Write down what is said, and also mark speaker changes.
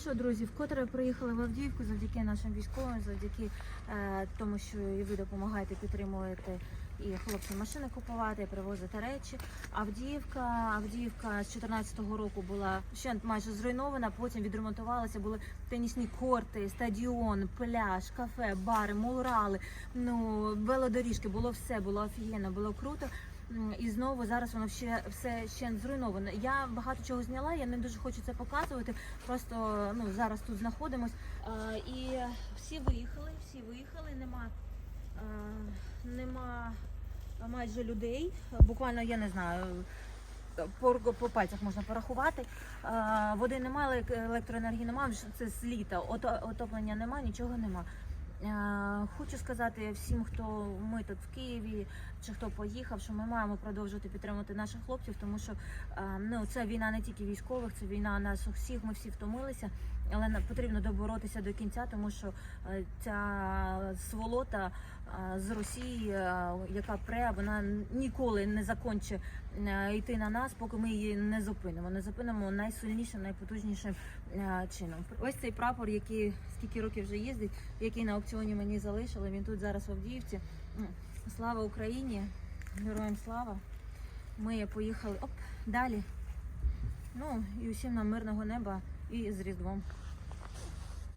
Speaker 1: Що, друзі, вкотре приїхали в Авдіївку завдяки нашим військовим, завдяки е, тому, що і ви допомагаєте, підтримуєте і хлопці машини купувати, і привозити речі. Авдіївка, Авдіївка з 2014 року була ще майже зруйнована, потім відремонтувалася, були тенісні корти, стадіон, пляж, кафе, бари, мурали, ну велодоріжки, було все, було офігенно, було круто. І знову зараз воно ще все ще зруйновано. Я багато чого зняла, я не дуже хочу це показувати. Просто ну зараз тут знаходимось. А, і всі виїхали, всі виїхали. Нема, а, нема майже людей. Буквально я не знаю. По, по пальцях можна порахувати. А, води немає, елек- електроенергії немає, це з літа. Ото, отоплення немає, нічого нема. Е, Хочу сказати всім, хто ми тут в Києві чи хто поїхав, що ми маємо продовжувати підтримувати наших хлопців, тому що е, ну це війна не тільки військових, це війна нас усіх. Ми всі втомилися, але потрібно доборотися до кінця, тому що е, ця сволота е, з Росії, е, яка пре, вона ніколи не закончить йти на нас, поки ми її не зупинимо. Не зупинимо найсильнішим, найпотужнішим чином. Ось цей прапор, який скільки років вже їздить, який на аукціоні мені залишили. Він тут зараз в Авдіївці. Слава Україні! Героям слава! Ми поїхали оп, далі. Ну і усім нам мирного неба і з Різдвом.